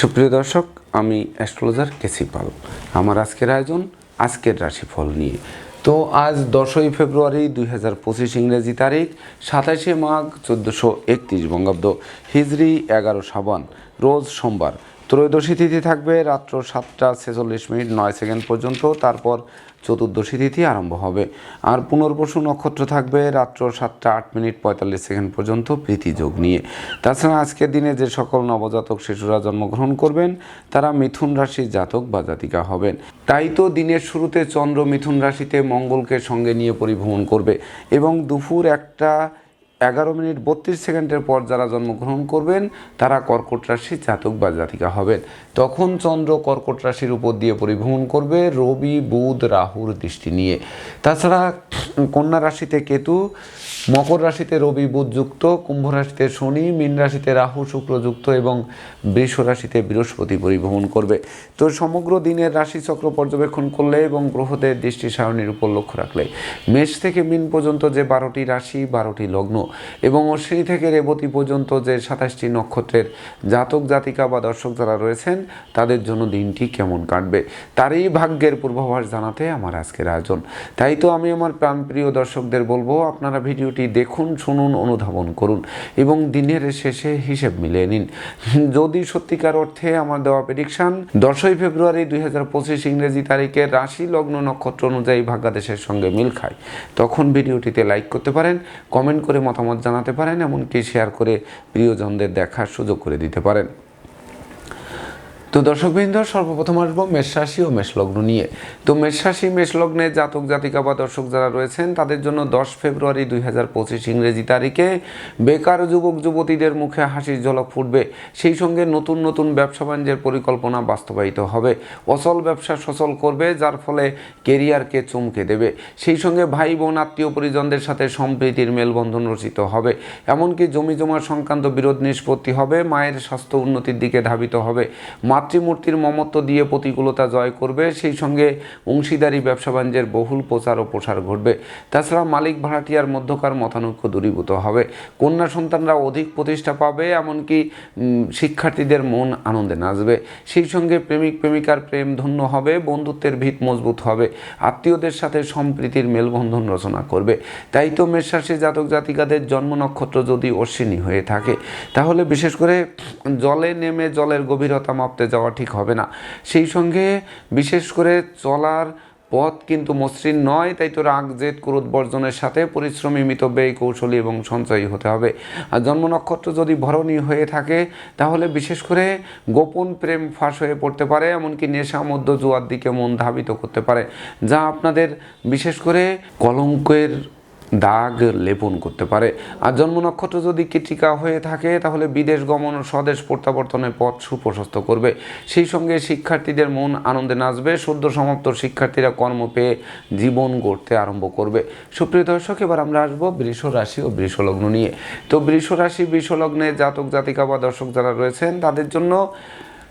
সুপ্রিয় দর্শক, আমি অ্যাস্ট্রোলজার কেসি পাল। আমার আজকের আয়োজন, আজকের রাশিফল নিয়ে। তো আজ দশই ফেব্রুয়ারি দুই হাজার পঁচিশ ইংরেজি তারিখ, সাতাশে মাঘ চোদ্দোশো একত্রিশ বঙ্গাব্দ হিজড়ি এগারো সাবান, রোজ সোমবার। ত্রয়োদশী তিথি থাকবে রাত্র সাতটা ছেচল্লিশ মিনিট নয় সেকেন্ড পর্যন্ত, তারপর চতুর্দশী তিথি আরম্ভ হবে। আর পুনর্বসু নক্ষত্র থাকবে রাত্র সাতটা আট মিনিট পঁয়তাল্লিশ সেকেন্ড পর্যন্ত প্রীতিযোগ নিয়ে। তাছাড়া আজকের দিনে যে সকল নবজাতক শিশুরা জন্মগ্রহণ করবেন, তারা মিথুন রাশির জাতক বা জাতিকা হবেন। তাই তো দিনের শুরুতে চন্দ্র মিথুন রাশিতে মঙ্গলকে সঙ্গে নিয়ে পরিভ্রমণ করবে এবং দুপুর একটা এগারো মিনিট বত্রিশ সেকেন্ডের পর যারা জন্মগ্রহণ করবেন, তারা কর্কট রাশি জাতক বা জাতিকা হবেন। তখন চন্দ্র কর্কট রাশির উপর দিয়ে পরিভ্রমণ করবে রবি, বুধ, রাহুর দৃষ্টি নিয়ে। তাছাড়া কন্যা রাশিতে কেতু মকর রাশিতে রবি, বুধ যুক্ত, কুম্ভ রাশিতে শনি, মীন রাশিতে রাহু শুক্র যুক্ত এবং বৃষ রাশিতে বৃহস্পতি পরিভ্রমণ করবে। তো সমগ্র দিনের রাশিচক্র পর্যবেক্ষণ করলে এবং গ্রহদের দৃষ্টি সারণীর উপর লক্ষ্য রাখলে মেষ থেকে মিন পর্যন্ত যে বারোটি রাশি, বারোটি লগ্ন এবং অশ্বিনী থেকে রেবতী পর্যন্ত যে সাতাশটি নক্ষত্রের জাতক, জাতিকা বা দর্শক যারা রয়েছেন, তাদের জন্য দিনটি কেমন কাটবে? তারই ভাগ্যের পূর্বাভাস জানাতে আমার আজকের আয়োজন। তাই তো আমি আমার প্রাণপ্রিয় দর্শকদের বলব, আপনারা ভিডিওটি দেখুন, শুনুন, অনুধাবন করুন এবং দিনের শেষে হিসেব মিলিয়ে নিন। যদি সত্যিকার অর্থে আমার দেওয়া প্রেডিকশন দশই ফেব্রুয়ারি দুই হাজার পঁচিশ ইংরেজি তারিখে রাশি লগ্ন নক্ষত্র অনুযায়ী ভাগ্যাদেশের সঙ্গে মিল খায়। তখন ভিডিওটিতে লাইক করতে পারেন কমেন্ট করে মতামত জানাতে পারেন, এমনকি শেয়ার করে প্রিয়জনদের দেখার সুযোগ করে দিতে পারেন। তো দর্শকবৃন্দ, সর্বপ্রথম আসব মেষ রাশি ও মেষলগ্ন নিয়ে। তো মেষ রাশি মেষলগ্নে জাতক, জাতিকা বা দর্শক যারা রয়েছেন, তাদের জন্য দশ ফেব্রুয়ারি দুই হাজার পঁচিশ ইংরেজি তারিখে বেকার যুবক, যুবতীদের মুখে হাসির ঝলক ফুটবে। সেই সঙ্গে নতুন নতুন ব্যবসা বাণিজ্যের পরিকল্পনা বাস্তবায়িত হবে। অচল ব্যবসা সচল করবে, যার ফলে কেরিয়ারকে চমকে দেবে। সেই সঙ্গে ভাই বোন, আত্মীয় পরিজনদের সাথে সম্প্রীতির মেলবন্ধন রচিত হবে। এমনকি জমি জমা সংক্রান্ত বিরোধ নিষ্পত্তি হবে, মায়ের স্বাস্থ্য উন্নতির দিকে ধাবিত হবে। মাতৃমূর্তির মমত্ব দিয়ে প্রতিকূলতা জয় করবে, সেই সঙ্গে অংশীদারি ব্যবসা বাণিজ্যের বহুল প্রচার ও প্রসার ঘটবে। তাছাড়া মালিক ভাড়াটিয়ার মধ্যকার মতানৈক্য দূরীভূত হবে। কন্যা সন্তানরা অধিক প্রতিষ্ঠা পাবে, এমনকি শিক্ষার্থীদের মন আনন্দে নাচবে। সেই সঙ্গে প্রেমিক প্রেমিকার প্রেম ধন্য হবে, বন্ধুত্বের ভিত মজবুত হবে, আত্মীয়দের সাথে সম্প্রীতির মেলবন্ধন রচনা করবে। তাই তো মেষরাশি জাতক জাতিকাদের জন্ম নক্ষত্র যদি অশ্বিনী হয়ে থাকে, তাহলে বিশেষ করে জলে নেমে জলের গভীরতা মাপতে যাওয়া ঠিক হবে না। সেই সঙ্গে বিশেষ করে চলার পথ কিন্তু মসৃণ নয়, তাই তো রাগ, জেদ, ক্রোধ বর্জনের সাথে পরিশ্রমী, মিতব্যয়ী, কৌশলী এবং সঞ্চয়ী হতে হবে। আর জন্ম নক্ষত্র যদি ভরণী হয়ে থাকে, তাহলে বিশেষ করে গোপন প্রেম ফাঁস হয়ে পড়তে পারে, এমনকি নেশা মধ্য জুয়ার দিকে মন ধাবিত করতে পারে। যা আপনাদের বিশেষ করে কলঙ্কের দাগ লেপন করতে পারে। আর জন্ম নক্ষত্র যদি কৃতিকা হয়ে থাকে, তাহলে বিদেশ গমন ও স্বদেশ প্রত্যাবর্তনের পথ সুপ্রশস্ত করবে। সেই সঙ্গে শিক্ষার্থীদের মন আনন্দে নাচবে। সদ্য সমাপ্ত শিক্ষার্থীরা কর্ম পেয়ে জীবন গড়তে আরম্ভ করবে। সুপ্রিয় দর্শক, এবার আমরা আসব বৃষ রাশি ও বৃষ লগ্ন নিয়ে। তো বৃষ রাশি, বৃষ লগ্নে জাতক জাতিকা বা দর্শক যারা রয়েছেন, তাদের জন্য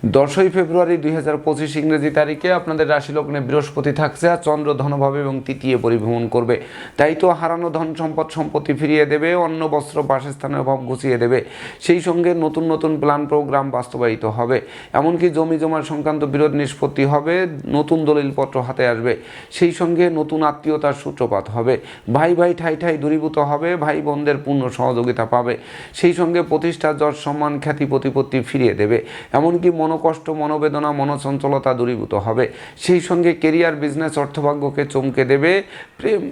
দশই ফেব্রুয়ারি দুই হাজার পঁচিশ ইংরেজি তারিখে আপনাদের রাশি লগ্নে বৃহস্পতি থাকছে আর চন্দ্র ধনভাবে এবং তৃতীয় পরিভ্রমণ করবে। তাই তো হারানো ধন সম্পদ সম্পত্তি ফিরিয়ে দেবে অন্য বস্ত্র, বাসস্থানের অভাব গুছিয়ে দেবে। সেই সঙ্গে নতুন নতুন প্ল্যান প্রোগ্রাম বাস্তবায়িত হবে। এমনকি জমি জমার সংক্রান্ত বিরোধ নিষ্পত্তি হবে, নতুন দলিলপত্র হাতে আসবে। সেই সঙ্গে নতুন আত্মীয়তার সূত্রপাত হবে। ভাই ভাই ঠাই ঠাই দূরীভূত হবে, ভাই বোনদের পূর্ণ সহযোগিতা পাবে। সেই সঙ্গে প্রতিষ্ঠা, যশ, সম্মান, খ্যাতি, প্রতিপত্তি ফিরিয়ে দেবে। এমনকি মনোকষ্ট মনোবেদনা মনোচঞ্চলতা দূরীভূত হবে। সেই সঙ্গে কেরিয়ার বিজনেস অর্থভাগ্যকে চমকে দেবে প্রেম।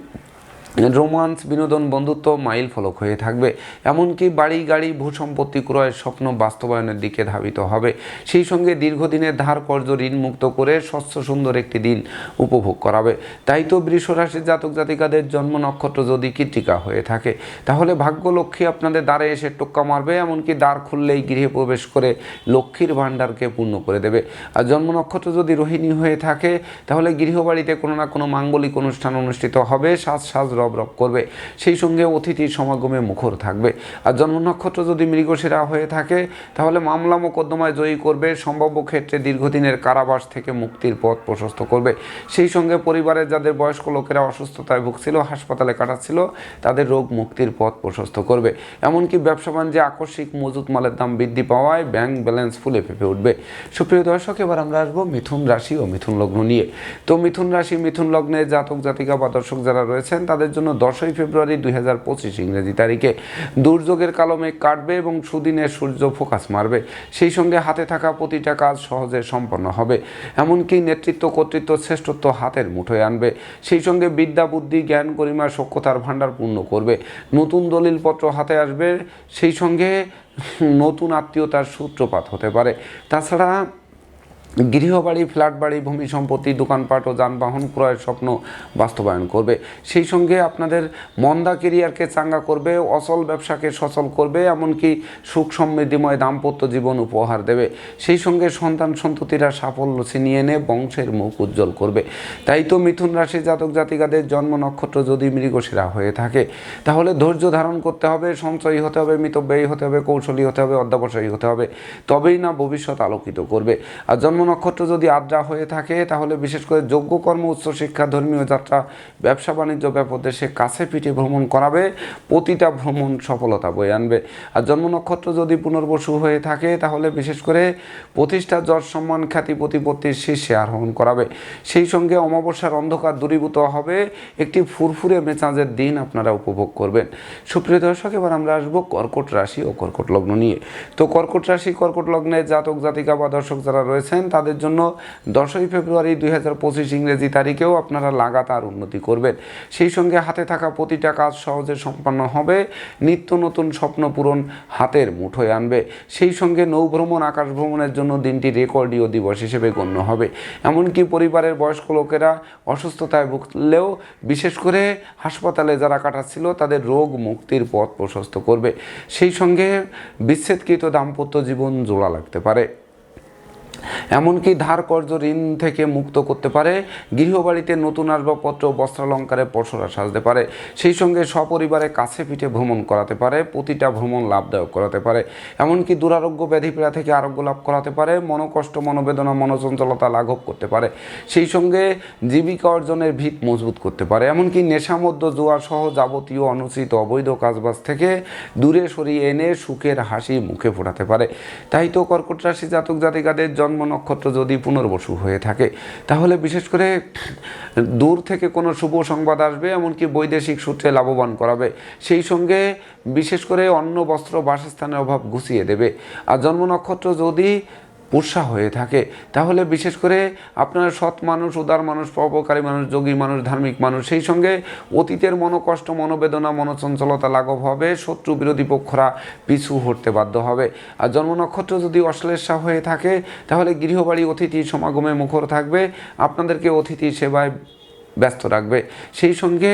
রোমান্স, বিনোদন, বন্ধুত্ব মাইল ফলক হয়ে থাকবে। এমনকি বাড়ি, গাড়ি, ভূ সম্পত্তি ক্রয়ের স্বপ্ন বাস্তবায়নের দিকে ধাবিত হবে। সেই সঙ্গে দীর্ঘদিনের ধার কর্য ঋণ মুক্ত করে স্বচ্ছ সুন্দর একটি দিন উপভোগ করাবে। তাই তো বৃষ রাশির জাতক জাতিকাদের জন্ম নক্ষত্র যদি কৃতিকা হয়ে থাকে, তাহলে ভাগ্য লক্ষ্মী আপনাদের দ্বারে এসে টোক্কা মারবে, এমনকি দ্বার খুললেই গৃহে প্রবেশ করে লক্ষ্মীর ভাণ্ডারকে পূর্ণ করে দেবে। আর জন্ম নক্ষত্র যদি রোহিণী হয়ে থাকে, তাহলে গৃহবাড়িতে কোনো না কোনো মাঙ্গলিক অনুষ্ঠান অনুষ্ঠিত হবে। সাজ সাজ রব রব করবে। সেই সঙ্গে অতিথির সমাগমে মুখর থাকবে। আর জন্ম নক্ষত্র যদি মৃগশিরা হয়ে থাকে, তাহলে মামলা মোকদ্দমায় জয়ী করবে। সম্ভাব্য ক্ষেত্রে দীর্ঘদিনের কারাবাস থেকে মুক্তির পথ প্রশস্ত করবে। সেই সঙ্গে পরিবারের যাদের বয়স্ক লোকেরা অসুস্থতায় ভুগছিল, হাসপাতালে কাটাচ্ছিল, তাদের রোগ মুক্তির পথ প্রশস্ত করবে। এমনকি ব্যবসা বাণিজ্যে আকস্মিক মজুত মালের দাম বৃদ্ধি পাওয়ায় ব্যাংক ব্যালেন্স ফুলে ফেপে উঠবে। সুপ্রিয় দর্শক, এবার আমরা আসব মিথুন রাশি ও মিথুন লগ্ন নিয়ে। তো মিথুন রাশি, মিথুন লগ্নে জাতক জাতিকা বা দর্শক যারা রয়েছেন, তাদের জন্য দশই ফেব্রুয়ারি দুই হাজার পঁচিশ ইংরেজি তারিখে দুর্যোগের কালমে কাটবে এবং সুদিনে সূর্য ফোকাস মারবে। সেই সঙ্গে হাতে থাকা প্রতিটা কাজ সহজে সম্পন্ন হবে। এমনকি নেতৃত্ব কর্তৃত্ব শ্রেষ্ঠত্ব হাতের মুঠোয় আনবে। সেই সঙ্গে বিদ্যা, বুদ্ধি, জ্ঞান, গরিমা সক্ষতার ভাণ্ডার পূর্ণ করবে। নতুন দলিলপত্র হাতে আসবে। সেই সঙ্গে নতুন আত্মীয়তার সূত্রপাত হতে পারে। তাছাড়া গৃহবাড়ি ফ্ল্যাট বাড়ি ভূমি সম্পত্তি, দোকানপাট ও যানবাহন ক্রয়ের স্বপ্ন বাস্তবায়ন করবে। সেই সঙ্গে আপনাদের মন্দা কেরিয়ারকে চাঙ্গা করবে অচল ব্যবসাকে সচল করবে, এমনকি সুখ সমৃদ্ধিময় দাম্পত্য জীবন উপহার দেবে। সেই সঙ্গে সন্তান সন্ততিরা সাফল্য ছিনিয়ে এনে বংশের মুখ উজ্জ্বল করবে। তাই তো মিথুন রাশি জাতক জাতিকাদের জন্ম নক্ষত্র যদি মৃগশিরা হয়ে থাকে, তাহলে ধৈর্য ধারণ করতে হবে, সঞ্চয়ী হতে হবে, মিতব্যয়ী হতে হবে, কৌশলী হতে হবে, অধ্যাবসায়ী হতে হবে, তবেই না ভবিষ্যৎ আলোকিত করবে। আর জন্ম নক্ষত্র যদি আদ্রা হয়ে থাকে, তাহলে বিশেষ করে যোগ্য কর্ম উচ্চশিক্ষা ধর্মীয় যাত্রা, ব্যবসা বাণিজ্য ব্যাপদেশে কাছে পিঠে ভ্রমণ করাবে, প্রতিটা ভ্রমণ সফলতা বয়ে আনবে। আর জন্ম নক্ষত্র যদি পুনর্বসু হয়ে থাকে, তাহলে বিশেষ করে প্রতিষ্ঠা, যশ, সম্মান, খ্যাতি, প্রতিপত্তির শীর্ষে আরোহণ করাবে। সেই সঙ্গে অমাবস্যার অন্ধকার দূরীভূত হবে, একটি ফুরফুরে মেজাজের দিন আপনারা উপভোগ করবেন। সুপ্রিয় দর্শক, এবার আমরা আসব কর্কট রাশি ও কর্কট লগ্ন নিয়ে। তো কর্কট রাশি, কর্কট লগ্নের জাতক, জাতিকা বা দর্শক যারা রয়েছেন তাদের জন্য দশই ফেব্রুয়ারি দুই হাজার পঁচিশ ইংরেজি তারিখেও আপনারা লাগাতার উন্নতি করবেন। সেই সঙ্গে হাতে থাকা প্রতিটা কাজ সহজে সম্পন্ন হবে, নিত্য নতুন স্বপ্ন পূরণ হাতের মুঠোয় আনবে। সেই সঙ্গে নৌভ্রমণ আকাশ ভ্রমণের জন্য দিনটি রেকর্ডীয় দিবস হিসেবে গণ্য হবে। এমনকি পরিবারের বয়স্ক লোকেরা অসুস্থতায় ভুগলেও বিশেষ করে হাসপাতালে যারা কাটাচ্ছিল, তাদের রোগ মুক্তির পথ প্রশস্ত করবে। সেই সঙ্গে বিচ্ছেদকৃত দাম্পত্য জীবন জোড়া লাগতে পারে। এমনকি ধার কর্য ঋণ থেকে মুক্ত করতে পারে, গৃহবাড়িতে নতুন আসবাবপত্র, বস্ত্রালঙ্কারে পসরা সাজতে পারে, সেই সঙ্গে সপরিবারে কাছে পিঠে ভ্রমণ করাতে পারে, প্রতিটা ভ্রমণ লাভদায়ক করাতে পারে। এমনকি দুরারোগ্য ব্যাধিপীড়া থেকে আরোগ্য লাভ করাতে পারে, মনোকষ্ট, মনোবেদনা, মনোচঞ্চলতা লাঘব করতে পারে, সেই সঙ্গে জীবিকা অর্জনের ভিত মজবুত করতে পারে। এমনকি নেশামদ্য জুয়া সহ যাবতীয় অনুচিত অবৈধ কাজবাজ থেকে দূরে সরিয়ে এনে সুখের হাসি মুখে ফোটাতে পারে। তাই তো কর্কট রাশি জাতক জাতিকাদের জন্ম নক্ষত্র যদি পুনর্বসু হয়ে থাকে, তাহলে বিশেষ করে দূর থেকে কোনো শুভ সংবাদ আসবে, এমনকি বৈদেশিক সূত্রে লাভবান করাবে। সেই সঙ্গে বিশেষ করে অন্ন, বস্ত্র, বাসস্থানের অভাব ঘুষিয়ে দেবে। আর জন্ম নক্ষত্র যদি পুষা হয়ে থাকে। তাহলে বিশেষ করে আপনার সৎ মানুষ, উদার মানুষ, পরোপকারী মানুষ, যোগী মানুষ, ধার্মিক মানুষ, সেই সঙ্গে অতীতের মনোকষ্ট, মনোবেদনা, মনোচঞ্চলতা লাঘব হবে, শত্রু বিরোধী পক্ষরা পিছু হটতে বাধ্য হবে। আর জন্ম নক্ষত্র যদি অশ্লেষা হয়ে থাকে, তাহলে গৃহবাড়ি অতিথি সমাগমে মুখর থাকবে। আপনাদেরকে অতিথি সেবায় ব্যস্ত রাখবে। সেই সঙ্গে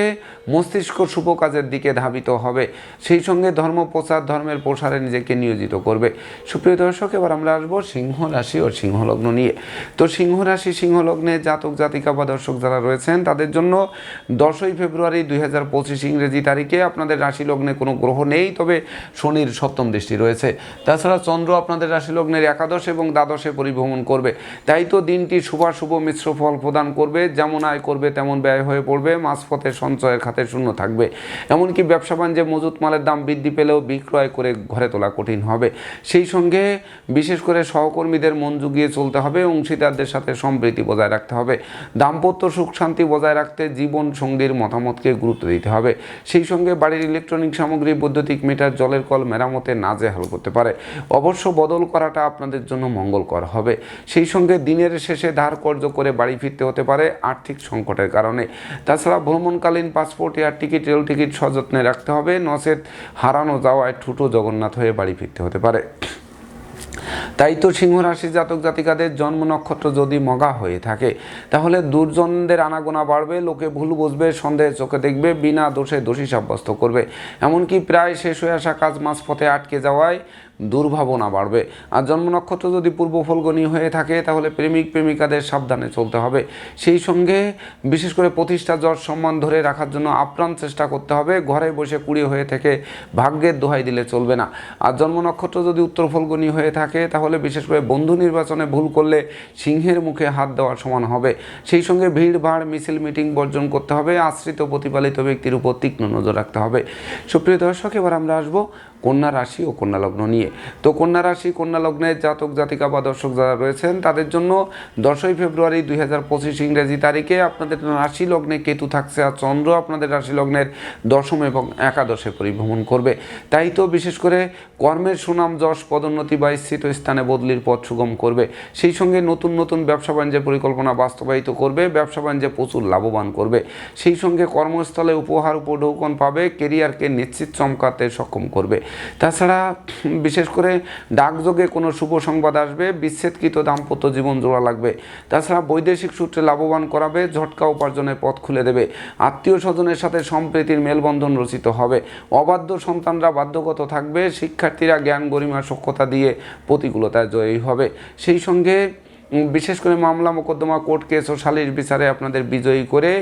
মস্তিষ্ক শুভ কাজের দিকে ধাবিত হবে। সেই সঙ্গে ধর্ম, প্রচার, ধর্মের প্রসারে নিজেকে নিয়োজিত করবে। সুপ্রিয় দর্শক, এবার আমরা আসব সিংহ রাশি ও সিংহলগ্ন নিয়ে। তো সিংহ রাশি, সিংহলগ্নে জাতক, জাতিকা বা দর্শক যারা রয়েছেন, তাদের জন্য দশই ফেব্রুয়ারি দুই হাজার পঁচিশ ইংরেজি তারিখে আপনাদের রাশি লগ্নে কোনো গ্রহ নেই, তবে শনির সপ্তম দৃষ্টি রয়েছে। তাছাড়া চন্দ্র আপনাদের রাশি লগ্নের একাদশ এবং দ্বাদশে পরিভ্রমণ করবে। তাই তো দিনটি শুভাশুভ মিশ্র ফল প্রদান করবে, যেমন আয় করবে, তেমন ব্যয় হয়ে পড়বে? মাঝপথে সঞ্চয়ের খাতে শূন্য থাকবে। এমনকি ব্যবসা বাণিজ্যে মজুত মালের দাম বৃদ্ধি পেলেও বিক্রয় করে ঘরে তোলা কঠিন হবে। সেই সঙ্গে বিশেষ করে সহকর্মীদের মন জুগিয়ে চলতে হবে, অংশীদারদের সাথে সম্প্রীতি বজায় রাখতে হবে। দাম্পত্য সুখ শান্তি বজায় রাখতে জীবন সঙ্গীর মতামতকে গুরুত্ব দিতে হবে। সেই সঙ্গে বাড়ির ইলেকট্রনিক সামগ্রী, বৈদ্যুতিক মিটার, জলের কল মেরামতে নাজেহাল করতে পারে। অবশ্য বদল করাটা আপনাদের জন্য মঙ্গলকর হবে। সেই সঙ্গে দিনের শেষে ধার কর্য করে বাড়ি ফিরতে হতে পারে। আর্থিক সংকটের কারণে। তাছাড়া ভ্রমণকালীন passport, air ticket, rail ticket সযত্নে রাখতে হবে। নচেত হারানো যাওয়ায় ঠুটো জগন্নাথ হয়ে বাড়ি ফিরতে হতে পারে। তাই তো সিংহ রাশি জাতক জাতিকাদের জন্ম নক্ষত্র যদি মগা হয়ে থাকে, তাহলে দুর্জনদের আনাগোনা বাড়বে, লোকে ভুল বুঝবে সন্দেহের চোখে দেখবে, বিনা দোষে দোষী সাব্যস্ত করবে। এমনকি প্রায় শেষ হয়ে আসা কাজ মাঝপথে আটকে যাওয়ায় দুর্ভাবনা বাড়বে। আর জন্ম নক্ষত্র যদি পূর্ব ফলগনি হয়ে থাকে, তাহলে প্রেমিক প্রেমিকাদের সাবধানে চলতে হবে। সেই সঙ্গে বিশেষ করে প্রতিষ্ঠা যশ সম্মান ধরে রাখার জন্য আপ্রাণ চেষ্টা করতে হবে। ঘরে বসে কুড়ি হয়ে থেকে ভাগ্যের দোহাই দিলে চলবে না। আর জন্ম নক্ষত্র যদি উত্তর ফলগনি হয়ে থাকে, তাহলে বিশেষ করে বন্ধু নির্বাচনে ভুল করলে সিংহের মুখে হাত দেওয়ার সমান হবে। সেই সঙ্গে ভিড়, ভাড়, মিছিল, মিটিং বর্জন করতে হবে। আশ্রিত প্রতিপালিত ব্যক্তির উপর তীক্ষ্ণ নজর রাখতে হবে। সুপ্রিয় দর্শক, এবার আমরা আসব কন্যা রাশি ও কন্যা লগ্ন নিয়ে। তো কন্যা রাশি, কন্যা লগ্নের জাতক, জাতিকা বা দর্শক যারা রয়েছেন, তাদের জন্য দশই ফেব্রুয়ারি দুই হাজার পঁচিশ ইংরেজি তারিখে আপনাদের রাশি লগ্নে কেতু থাকছে আর চন্দ্র আপনাদের রাশি লগ্নের দশম এবং একাদশে পরিভ্রমণ করবে। তাই তো বিশেষ করে কর্মের সুনাম, যশ, পদোন্নতি বা স্থিত স্থানে বদলির পথ সুগম করবে। সেই সঙ্গে নতুন নতুন ব্যবসা বাণিজ্যের পরিকল্পনা বাস্তবায়িত করবে, ব্যবসা বাণিজ্যে প্রচুর লাভবান করবে। সেই সঙ্গে কর্মস্থলে উপহার, উপঢৌকন পাবে, কেরিয়ারকে নিশ্চিত চমকাতে সক্ষম করবে। তাছাড়া, বিশেষ করে ডাকযোগে কোনো শুভ সংবাদ আসবে, বিচ্ছেদকৃত দাম্পত্য জীবন জোড়া লাগবে। তাছাড়া বৈদেশিক সূত্রে লাভবান করাবে, ঝটকা উপার্জনের পথ খুলে দেবে। আত্মীয় স্বজনের সাথে সম্প্রীতির মেলবন্ধন রচিত হবে। অবাধ্য সন্তানরা বাধ্যগত থাকবে, শিক্ষার্থীরা জ্ঞান গরিমা সক্ষতা দিয়ে প্রতিকূলতায় জয়ী হবে। সেই সঙ্গে বিশেষ করে মামলা মোকদ্দমা কোর্ট কেস ও সালিশ বিচারে আপনাদের বিজয়ী করে,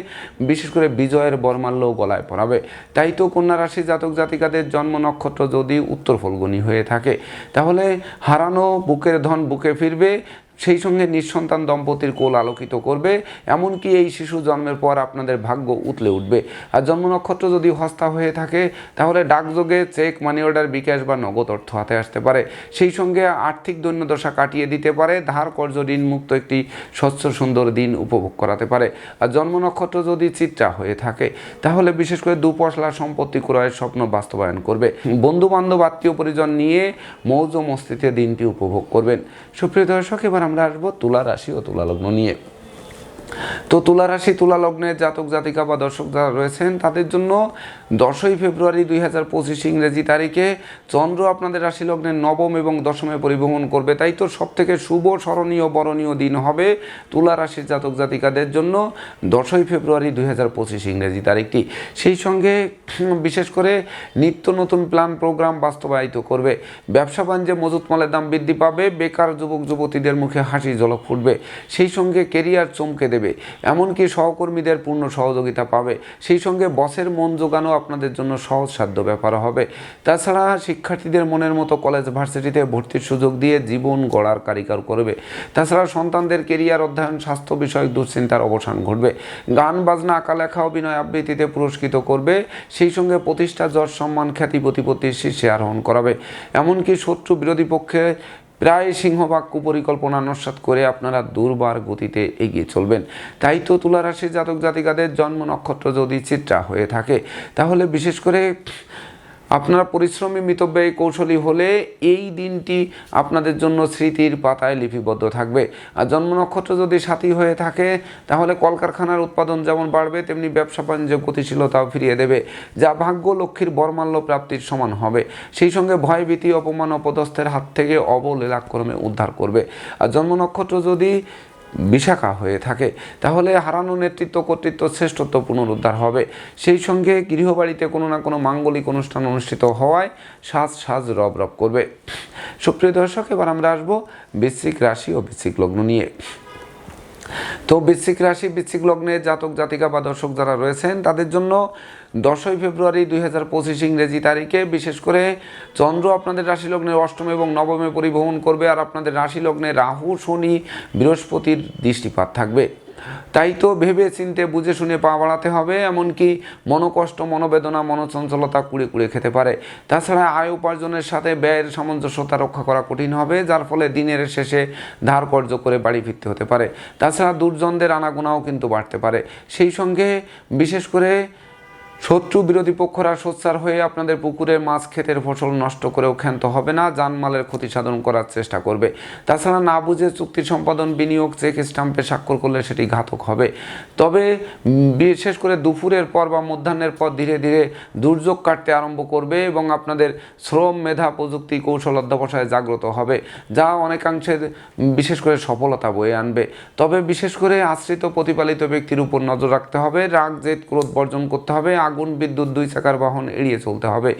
বিশেষ করে বিজয়ের বর্মাল্য গলায় পড়াবে তাই তো কন্যা রাশি জাতক জাতিকাদের জন্ম নক্ষত্র যদি উত্তর ফলগুনি হয়ে থাকে, তাহলে হারানো বুকের ধন বুকে ফিরবে সেই সঙ্গে নিঃসন্তান দম্পতির কোল আলোকিত করবে, এমনকি এই শিশু জন্মের পর আপনাদের ভাগ্য উতলে উঠবে। আর জন্ম নক্ষত্র যদি হস্তা হয়ে থাকে, তাহলে ডাকযোগে চেক মানি অর্ডার বিকাশ বা নগদ অর্থ হাতে আসতে পারে। সেই সঙ্গে আর্থিক দৈন্যদশা কাটিয়ে দিতে পারে, ধার কর্য ঋণ মুক্ত একটি স্বচ্ছ সুন্দর দিন উপভোগ করাতে পারে। আর জন্ম নক্ষত্র যদি চিত্রা হয়ে থাকে, তাহলে বিশেষ করে দুপশলা সম্পত্তি ক্রয়ের স্বপ্ন বাস্তবায়ন করবে। বন্ধু বান্ধব আত্মীয় পরিজন নিয়ে মৌজ মস্তিতে দিনটি উপভোগ করবেন। সুপ্রিয় দর্শক, এবার আমরা আসব তুলা রাশি ও তুলা লগ্ন নিয়ে। তো তুলা রাশি, তুলা লগ্নের জাতক, জাতিকা বা দর্শক যারা রয়েছেন, তাদের জন্য দশই ফেব্রুয়ারি দুই হাজার পঁচিশ ইংরেজি তারিখে চন্দ্র আপনাদের রাশি লগ্নের নবম এবং দশমে পরিভ্রমণ করবে। তাই তো সব থেকে শুভ, স্মরণীয়, বরণীয় দিন হবে তুলা রাশির জাতক, জাতিকাদের জন্য দশই ফেব্রুয়ারি দুই হাজার পঁচিশ ইংরেজি তারিখটি। সেই সঙ্গে বিশেষ করে নিত্য নতুন প্ল্যান, প্রোগ্রাম বাস্তবায়িত করবে। ব্যবসা বাণিজ্যে মজুত মালের দাম বৃদ্ধি পাবে। বেকার যুবক, যুবতীদের মুখে হাসি, ঝলক ফুটবে। সেই সঙ্গে কেরিয়ার চমকে দেবে। এমনকি সহকর্মীদের পূর্ণ সহযোগিতা পাবে। সেই সঙ্গে বসের মন জোগানো আপনাদের জন্য সহজসাধ্য ব্যাপার হবে। তাছাড়া শিক্ষার্থীদের মনের মতো কলেজ ভার্সিটিতে ভর্তির সুযোগ দিয়ে জীবন গড়ার কারিগর করবে। তাছাড়া সন্তানদের কেরিয়ার অধ্যয়ন, স্বাস্থ্য বিষয়ক দুশ্চিন্তার অবসান ঘটবে। গান, বাজনা আঁকা লেখা অভিনয় আবৃত্তিতে পুরস্কৃত করবে। সেই সঙ্গে প্রতিষ্ঠা, যশ, সম্মান, খ্যাতি, প্রতিপত্তির শীর্ষে আরোহণ করাবে। এমনকি শত্রু বিরোধী পক্ষে প্রায় সিংহভাগ কুপরিকল্পনা নস্বাত করে আপনারা দুর্বার গতিতে এগিয়ে চলবেন। তাই তো তুলারাশি জাতক জাতিকাদের জন্ম নক্ষত্র যদি চিত্রা হয়ে থাকে, তাহলে বিশেষ করে আপনারা পরিশ্রমী মিতব্যয়ী কৌশলী হলে এই দিনটি আপনাদের জন্য স্মৃতির পাতায় লিপিবদ্ধ থাকবে। আর জন্ম নক্ষত্র যদি সাথী হয়ে থাকে, তাহলে কলকারখানার উৎপাদন যেমন বাড়বে, তেমনি ব্যবসা বাণিজ্য গতিশীলতাও ফিরিয়ে দেবে, যা ভাগ্য লক্ষ্মীর বর্মাল্য প্রাপ্তির সমান হবে। সেই সঙ্গে ভয়ভীতি, অপমান অপদস্থের হাত থেকে অবলীলাক্রমে উদ্ধার করবে। আর জন্ম নক্ষত্র যদি বিশাখা হয়ে থাকে। তাহলে হারানো নেতৃত্ব, কর্তৃত্ব শ্রেষ্ঠত্ব পুনরুদ্ধার হবে। সেই সঙ্গে গৃহবাড়িতে কোনো না কোনো মাঙ্গলিক অনুষ্ঠান অনুষ্ঠিত হওয়ায় সাজ সাজ রব রব করবে। সুপ্রিয় দর্শক, এবার আমরা আসব বৃশ্চিক রাশি ও বৃশ্চিক লগ্ন নিয়ে। তো বৃশ্চিক রাশি, বৃশ্চিক লগ্নে জাতক, জাতিকা বা দর্শক যারা রয়েছেন, তাদের জন্য দশই ফেব্রুয়ারি দুই হাজার পঁচিশ ইংরেজি তারিখে বিশেষ করে চন্দ্র আপনাদের রাশি লগ্নের অষ্টম এবং নবমে পরিভ্রমণ করবে আর আপনাদের রাশি লগ্নে রাহু, শনি, বৃহস্পতির দৃষ্টিপাত থাকবে। তাই তো ভেবে চিনতে, বুঝে শুনে পা বাড়াতে হবে, এমনকি মনোকষ্ট, মনোবেদনা, মনোচঞ্চলতা কুড়ে কুড়ে খেতে পারে। তাছাড়া আয় উপার্জনের সাথে ব্যয়ের সামঞ্জস্যতা রক্ষা করা কঠিন হবে, যার ফলে দিনের শেষে ধার কর্য করে বাড়ি ফিরতে হতে পারে। তাছাড়া দুর্জনদের আনাগোনাও কিন্তু বাড়তে পারে। সেই সঙ্গে, বিশেষ করে শত্রু বিরোধী পক্ষরা সোচ্চার হয়ে আপনাদের পুকুরের মাছ, ক্ষেতের ফসল নষ্ট করেও ক্ষান্ত হবে না জানমালের ক্ষতি সাধন করার চেষ্টা করবে। তাছাড়া না বুঝে চুক্তি সম্পাদন, বিনিয়োগ চেক স্টাম্পে স্বাক্ষর করলে সেটি ঘাতক হবে। তবে বিশেষ করে দুপুরের পর বা মধ্যাহ্নের পর ধীরে ধীরে দুর্যোগ কাটতে আরম্ভ করবে এবং আপনাদের শ্রম, মেধা, প্রযুক্তি, কৌশল অধ্যবসায় জাগ্রত হবে, যা অনেকাংশে বিশেষ করে সফলতা বয়ে আনবে। তবে বিশেষ করে আশ্রিত, প্রতিপালিত ব্যক্তির উপর নজর রাখতে হবে, রাগ, জেদ, ক্রোধ বর্জন করতে হবে আগুন বিদ্যুৎ দুই চাকার বাহন এড়িয়ে চলতে হবে।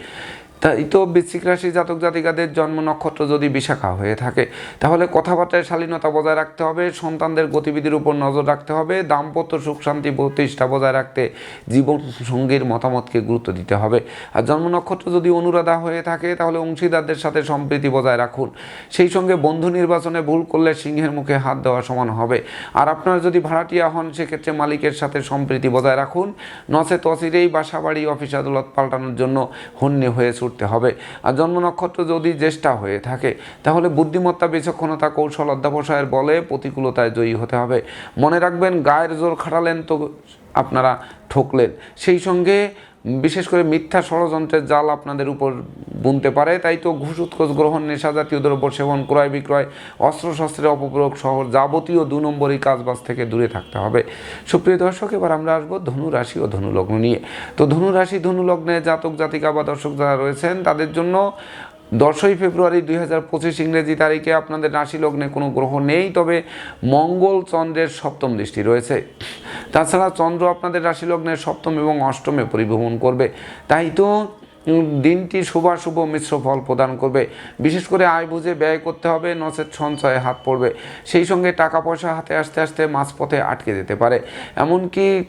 তাই তো বৃশ্চিক রাশি জাতক জাতিকাদের জন্ম নক্ষত্র যদি বিশাখা হয়ে থাকে, তাহলে কথাবার্তায় শালীনতা বজায় রাখতে হবে, সন্তানদের গতিবিধির উপর নজর রাখতে হবে, দাম্পত্য সুখ শান্তি প্রতিষ্ঠা বজায় রাখতে জীবন সঙ্গীর মতামতকে গুরুত্ব দিতে হবে। আর জন্ম নক্ষত্র যদি অনুরাধা হয়ে থাকে, তাহলে অংশীদারদের সাথে সম্প্রীতি বজায় রাখুন। সেই সঙ্গে বন্ধু নির্বাচনে ভুল করলে সিংহের মুখে হাত দেওয়া সমান হবে। আর আপনার যদি ভাড়াটিয়া হন, সেক্ষেত্রে মালিকের সাথে সম্প্রীতি বজায় রাখুন। নচে তসিরেই বাসা বাড়ি অফিস আদালত পাল্টানোর জন্য হন্যে হয়ে ছুটতে হবে। আর জন্ম নক্ষত্র যদি জ্যেষ্ঠা হয়ে থাকে, তাহলে বুদ্ধিমত্তা, বিচক্ষণতা, কৌশল, অধ্যাবসায়ের বলে প্রতিকূলতায় জয়ী হতে হবে। মনে রাখবেন, গায়ের জোর খাটালেন তো আপনারা ঠকলেন। সেই সঙ্গে বিশেষ করে মিথ্যা ষড়যন্ত্রের জাল আপনাদের উপর বুনতে পারে, তাই তো ঘুষ উৎকোষ গ্রহণ, নেশা জাতীয় দ্রব্য সেবন, ক্রয় বিক্রয়, অস্ত্রশস্ত্রের অপপ্রয়োগ সহ যাবতীয় দু নম্বরই কাজবাজ থেকে দূরে থাকতে হবে। সুপ্রিয় দর্শক, এবার আমরা আসব ধনুরাশি ও ধনুলগ্ন নিয়ে। তো ধনুরাশি ধনুলগ্নে ধনু জাতক, জাতিকা বা দর্শক যারা রয়েছেন, তাদের জন্য দশই ফেব্রুয়ারি দুই হাজার পঁচিশ ইংরেজি তারিখে আপনাদের রাশি লগ্নে কোনো গ্রহ নেই, তবে মঙ্গল চন্দ্রের সপ্তম দৃষ্টি রয়েছে। তাছাড়া চন্দ্র আপনাদের রাশি লগ্নের সপ্তম এবং অষ্টমে পরিভ্রমণ করবে। তাই তো দিনটি শুভাশুভ মিশ্র ফল প্রদান করবে। বিশেষ করে আয় বুঝে ব্যয় করতে হবে, নচেত সঞ্চয়ে হাত পড়বে। সেই সঙ্গে টাকা পয়সা হাতে আসতে আসতে মাঝপথে আটকে যেতে পারে। এমনকি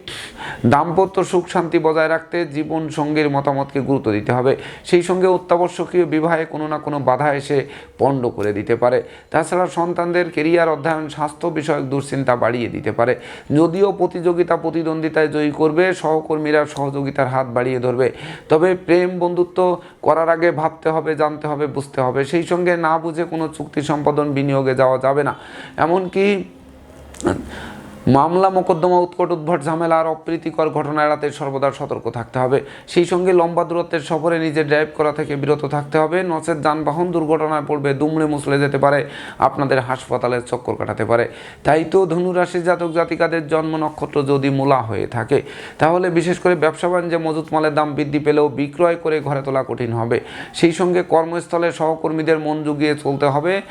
দাম্পত্য সুখ শান্তি বজায় রাখতে জীবন সঙ্গীর মতামতকে গুরুত্ব দিতে হবে। সেই সঙ্গে অত্যাবশ্যকীয় বিবাহে কোনো না কোনো বাধা এসে পণ্ড করে দিতে পারে। তাছাড়া সন্তানদের কেরিয়ার, অধ্যয়ন, স্বাস্থ্য বিষয়ক দুশ্চিন্তা বাড়িয়ে দিতে পারে। যদিও প্রতিযোগিতা প্রতিদ্বন্দ্বিতায় জয়ী করবে, সহকর্মীরা সহযোগিতার হাত বাড়িয়ে ধরবে। তবে প্রেম বন্ধুত্ব করার আগে ভাবতে হবে, জানতে হবে, বুঝতে হবে। সেই সঙ্গে না বুঝে কোনো চুক্তি সম্পাদন বিনিয়োগে যাওয়া যাবে না। এমনকি মামলা, মোকদ্দমা, উৎকট উদ্ভট ঝামেলা আর অপ্রীতিকর ঘটনা এড়াতে সর্বদা সতর্ক থাকতে হবে। সেই সঙ্গে লম্বা দূরত্বের সফরে নিজে ড্রাইভ করা থেকে বিরত থাকতে হবে। নচেত যানবাহন দুর্ঘটনায় পড়বে, দুমড়ে মুসলে যেতে পারে, আপনাদের হাসপাতালের চক্কর কাটাতে পারে। তাই তো ধনুরাশি জাতক জাতিকাদের জন্ম নক্ষত্র যদি মূলা হয়ে থাকে, তাহলে বিশেষ করে ব্যবসা বাণিজ্যে মজুত মালের দাম বৃদ্ধি পেলেও বিক্রয় করে ঘরে তোলা কঠিন হবে। সেই সঙ্গে কর্মস্থলে সহকর্মীদের মন জুগিয়ে চলতে হবে।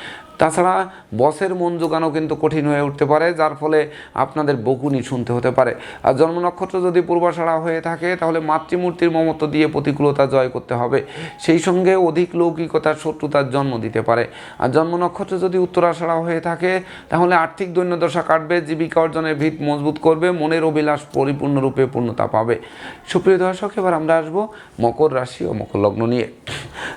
তাছাড়া বসের মন জোগানো কিন্তু কঠিন হয়ে উঠতে পারে, যার ফলে আপনাদের বকুনি শুনতে হতে পারে। আর জন্ম নক্ষত্র যদি পূর্বাষাড়া হয়ে থাকে, তাহলে মাতৃমূর্তির মমত্ব দিয়ে প্রতিকূলতা জয় করতে হবে। সেই সঙ্গে অধিক লৌকিকতার শত্রুতার জন্ম দিতে পারে। আর জন্ম নক্ষত্র যদি উত্তরাষাড়া হয়ে থাকে, তাহলে আর্থিক দৈন্যদশা কাটবে, জীবিকা অর্জনের ভিত মজবুত করবে, মনের অভিলাষ পরিপূর্ণরূপে পূর্ণতা পাবে। সুপ্রিয় দর্শক, এবার আমরা আসব মকর রাশি ও মকর লগ্ন নিয়ে।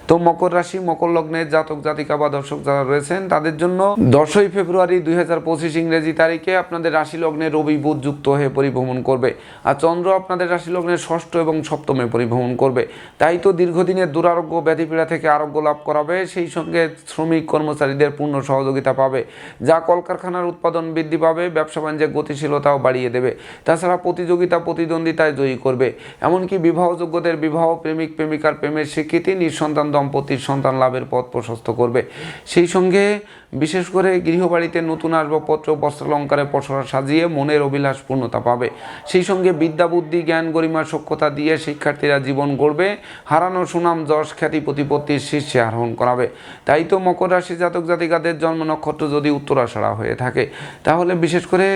তো মকর রাশি, মকর লগ্নের জাতক জাতিকা বা দর্শক যারা রয়েছেন তাদের জন্য দশই ফেব্রুয়ারি দুই হাজার পঁচিশ ইংরেজি তারিখে আপনাদের রাশি লগ্নে রবি বুধ যুক্ত হয়ে পরিভ্রমণ করবে। আর চন্দ্র আপনাদের রাশি লগ্নের ষষ্ঠ এবং সপ্তমে পরিভ্রমণ করবে। তাই তো দীর্ঘদিনের দুরারোগ্য, ব্যাধিপীড়া থেকে আরোগ্য লাভ করাবে, সেই সঙ্গে শ্রমিক কর্মচারীদের পূর্ণ সহযোগিতা পাবে, যা কলকারখানার উৎপাদন বৃদ্ধি পাবে, ব্যবসা বাণিজ্যের গতিশীলতাও বাড়িয়ে দেবে, তাছাড়া প্রতিযোগিতা, প্রতিদ্বন্দ্বিতায় জয়ী করবে। এমনকি বিবাহযোগ্যদের বিবাহ, প্রেমিক, প্রেমিকার প্রেমের স্বীকৃতি, নিঃসন্তান দম্পতির সন্তান লাভের পথ প্রশস্ত করবে। সেই সঙ্গে বিশেষ করে গৃহবাড়িতে নতুন আসবাবপত্র, বস্ত্রালঙ্কারে পসরা সাজিয়ে মনের অভিলাষ পূর্ণতা পাবে। সেই সঙ্গে বিদ্যা, বুদ্ধি, জ্ঞান, গরিমা সক্ষতা দিয়ে শিক্ষার্থীরা জীবন গড়বে। হারানো সুনাম, যশ, খ্যাতি, প্রতিপত্তির শীর্ষে আরোহণ করাবে। তাই তো মকর রাশি জাতক জাতিকাদের জন্ম নক্ষত্র যদি উত্তরাষাড়া হয়ে থাকে, তাহলে বিশেষ করে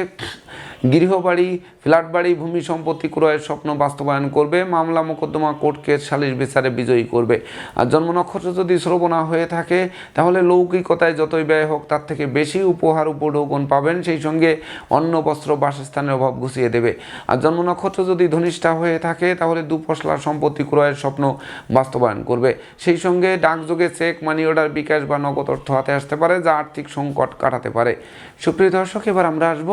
গৃহবাড়ি ফ্ল্যাট বাড়ি ভূমি সম্পত্তি ক্রয়ের স্বপ্ন বাস্তবায়ন করবে, মামলা মোকদ্দমা কোর্ট কেস সালিশ বিচারে বিজয়ী করবে। আর জন্ম নক্ষত্র যদি শ্রবণা হয়ে থাকে, তাহলে লৌকিকতায় যতই ব্যয় হোক, তার থেকে বেশি উপহার উপঢৌকন পাবেন, সেই সঙ্গে অন্ন, বস্ত্র, বাসস্থানের অভাব ঘুষিয়ে দেবে। আর জন্ম নক্ষত্র যদি ধনিষ্ঠা হয়ে থাকে, তাহলে দুপশলার সম্পত্তি ক্রয়ের স্বপ্ন বাস্তবায়ন করবে। সেই সঙ্গে ডাকযোগে চেক, মানি অর্ডার, বিকাশ বা নগদ অর্থ হাতে আসতে পারে, যা আর্থিক সংকট কাটাতে পারে। সুপ্রিয় দর্শক, এবার আমরা আসব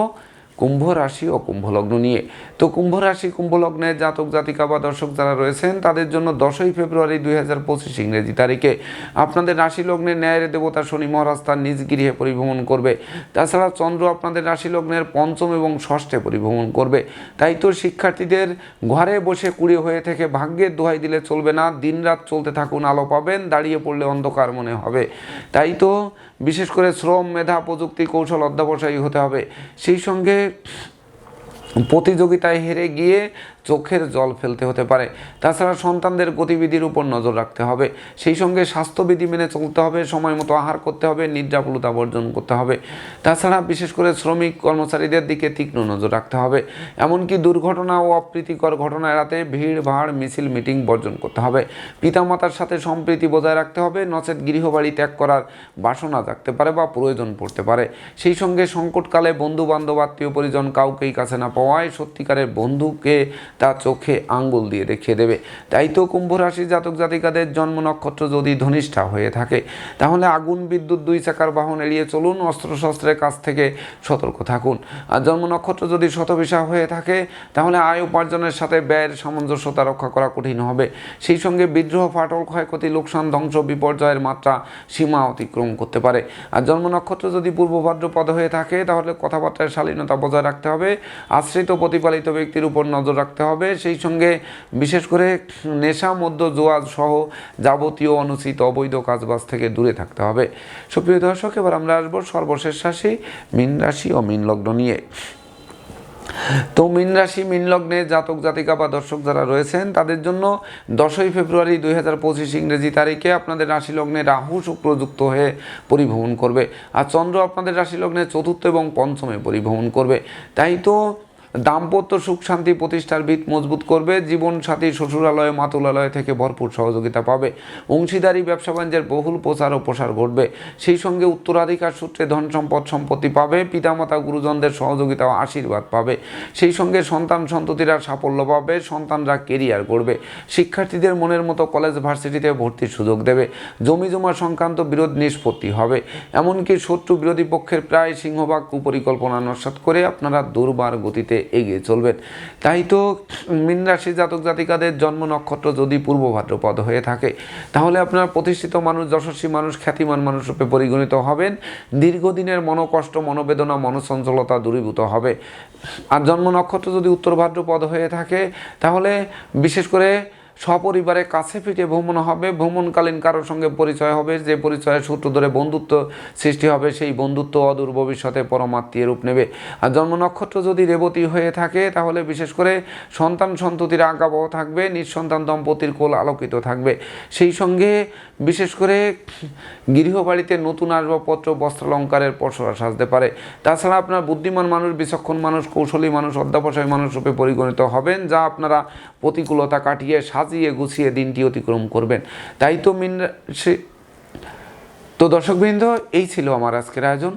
কুম্ভ রাশি ও কুম্ভ লগ্ন নিয়ে। তো কুম্ভ রাশি, কুম্ভ জাতক, জাতিকা বা দর্শক যারা রয়েছেন, তাদের জন্য দশই ফেব্রুয়ারি দুই হাজার পঁচিশ ইংরেজি তারিখে আপনাদের রাশি লগ্নের ন্যায়ের দেবতা শনি মহারাজ তার নিজ গৃহে পরিভ্রমণ করবে। তাছাড়া চন্দ্র আপনাদের রাশি লগ্নের পঞ্চম এবং ষষ্ঠে পরিভ্রমণ করবে। তাই তো শিক্ষার্থীদের ঘরে বসে কুড়ি হয়ে থেকে ভাগ্যের দোহাই দিলে চলবে না। দিনরাত চলতে থাকুন, আলো পাবেন, দাঁড়িয়ে পড়লে অন্ধকার মনে হবে। তাই তো বিশেষ করে শ্রম, মেধা, প্রযুক্তি, কৌশল অধ্যাবসায়ী হতে হবে। সেই সঙ্গে প্রতিযোগিতায় হেরে গিয়ে চোখের জল ফেলতে হতে পারে। তাছাড়া সন্তানদের গতিবিধির উপর নজর রাখতে হবে। সেই সঙ্গে স্বাস্থ্যবিধি মেনে চলতে হবে, সময় মতো আহার করতে হবে নিদ্রাপুলতা বর্জন করতে হবে। তাছাড়া বিশেষ করে শ্রমিক কর্মচারীদের দিকে তীক্ষ্ণ নজর রাখতে হবে। এমনকি দুর্ঘটনা ও অপ্রীতিকর ঘটনা এড়াতে ভিড়, ভাড়, মিছিল, মিটিং বর্জন করতে হবে। পিতামাতার সাথে সম্প্রীতি বজায় রাখতে হবে, নচেত গৃহবাড়ি ত্যাগ করার বাসনা থাকতে পারে বা প্রয়োজন পড়তে পারে। সেই সঙ্গে সংকটকালে বন্ধু বান্ধব আত্মীয় পরিজন কাউকেই কাছে না পাওয়ায় সত্যিকারের বন্ধুকে তা চোখে আঙ্গুল দিয়ে দেখিয়ে দেবে। তাই তো কুম্ভ রাশি জাতক জাতিকাদের জন্ম নক্ষত্র যদি ধনিষ্ঠা হয়ে থাকে, তাহলে আগুন বিদ্যুৎ দুই চাকার বাহন এড়িয়ে চলুন, অস্ত্রশস্ত্রের কাছ থেকে সতর্ক থাকুন। আর জন্ম নক্ষত্র যদি শতবিশা হয়ে থাকে, তাহলে আয় উপার্জনের সাথে ব্যয়ের সামঞ্জস্যতা রক্ষা করা কঠিন হবে। সেই সঙ্গে বিদ্রোহ, ফাটল, ক্ষয়ক্ষতি, লোকসান, ধ্বংস, বিপর্যয়ের মাত্রা সীমা অতিক্রম করতে পারে। আর জন্ম নক্ষত্র যদি পূর্ব ভাদ্রপদ হয়ে থাকে, তাহলে কথাবার্তায় শালীনতা বজায় রাখতে হবে। আশ্রিত প্রতিপালিত ব্যক্তির উপর নজর রাখতে হবে সেই সঙ্গে বিশেষ করে নেশা মধ্য জোয়াজ সহ যাবতীয় অনুচিত অবৈধ কাজবাজ থেকে দূরে থাকতে হবে। সুপ্রিয় দর্শক, এবার আমরা আসব সর্বশেষ রাশি, মীন রাশি ও মীন লগ্ন নিয়ে। তো মীন রাশি, মীন লগ্নে জাতক, জাতিকা বা দর্শক যারা রয়েছেন, তাদের জন্য দশই ফেব্রুয়ারি দুই হাজার পঁচিশ ইংরেজি তারিখে আপনাদের রাশি লগ্নে রাহু শুক্র যুক্ত হয়ে পরিভ্রমণ করবে। আর চন্দ্র আপনাদের রাশি লগ্নে চতুর্থ এবং পঞ্চমে পরিভ্রমণ করবে। তাই তো দাম্পত্য সুখ শান্তি প্রতিষ্ঠার ভিত মজবুত করবে। জীবনসাথী শ্বশুরালয়, মাতুলালয় থেকে ভরপুর সহযোগিতা পাবে। অংশীদারি, ব্যবসা বাণিজ্যের বহুল প্রচার ও প্রসার ঘটবে। সেই সঙ্গে উত্তরাধিকার সূত্রে ধন সম্পদ সম্পত্তি পাবে। পিতামাতা, গুরুজনদের সহযোগিতা ও আশীর্বাদ পাবে। সেই সঙ্গে সন্তান সন্ততিরা সাফল্য পাবে। সন্তানরা কেরিয়ার করবে শিক্ষার্থীদের মনের মতো কলেজ ভার্সিটিতে ভর্তির সুযোগ দেবে। জমি জমা সংক্রান্ত বিরোধ নিষ্পত্তি হবে। এমনকি শত্রু বিরোধী পক্ষের প্রায় সিংহভাগ কুপরিকল্পনা নস্বাত করে আপনারা দুর্বার গতিতে এগিয়ে চলবেন। তাই তো মীন রাশি জাতক জাতিকাদের জন্ম নক্ষত্র যদি পূর্ব ভাদ্রপদ হয়ে থাকে, তাহলে আপনার প্রতিষ্ঠিত মানুষ, যশস্বী মানুষ, খ্যাতিমান মানুষ রূপে পরিগণিত হবেন। দীর্ঘদিনের মনোকষ্ট, মনোবেদনা মনসঞ্চলতা দূরীভূত হবে। আর জন্ম নক্ষত্র যদি উত্তর ভাদ্রপদ হয়ে থাকে, তাহলে বিশেষ করে সপরিবারে কাছে পিঠে ভ্রমণ হবে, ভ্রমণকালীন কারোর সঙ্গে পরিচয় হবে, যে পরিচয়ের সূত্র ধরে বন্ধুত্ব সৃষ্টি হবে, সেই বন্ধুত্ব অদূর ভবিষ্যতে পরমাত্মীয় রূপ নেবে। আর জন্ম নক্ষত্র যদি রেবতী হয়ে থাকে, তাহলে বিশেষ করে সন্তান সন্ততির আঁকাবহ থাকবে, নিঃসন্তান দম্পতির কোল আলোকিত থাকবে। সেই সঙ্গে বিশেষ করে গৃহবাড়িতে নতুন আসবাবপত্র, বস্ত্রালঙ্কারের পসরা সাজতে পারে। তাছাড়া আপনার বুদ্ধিমান মানুষ, বিচক্ষণ মানুষ, কৌশলী মানুষ, অধ্যাবসায়ী মানুষ রূপে পরিগণিত হবেন, যা আপনারা প্রতিকূলতা কাটিয়ে সাজিয়ে গুছিয়ে দিনটি অতিক্রম করবেন। তাই তো মিন সে- তো দর্শকবৃন্দ, এই ছিল আমার আজকের আয়োজন।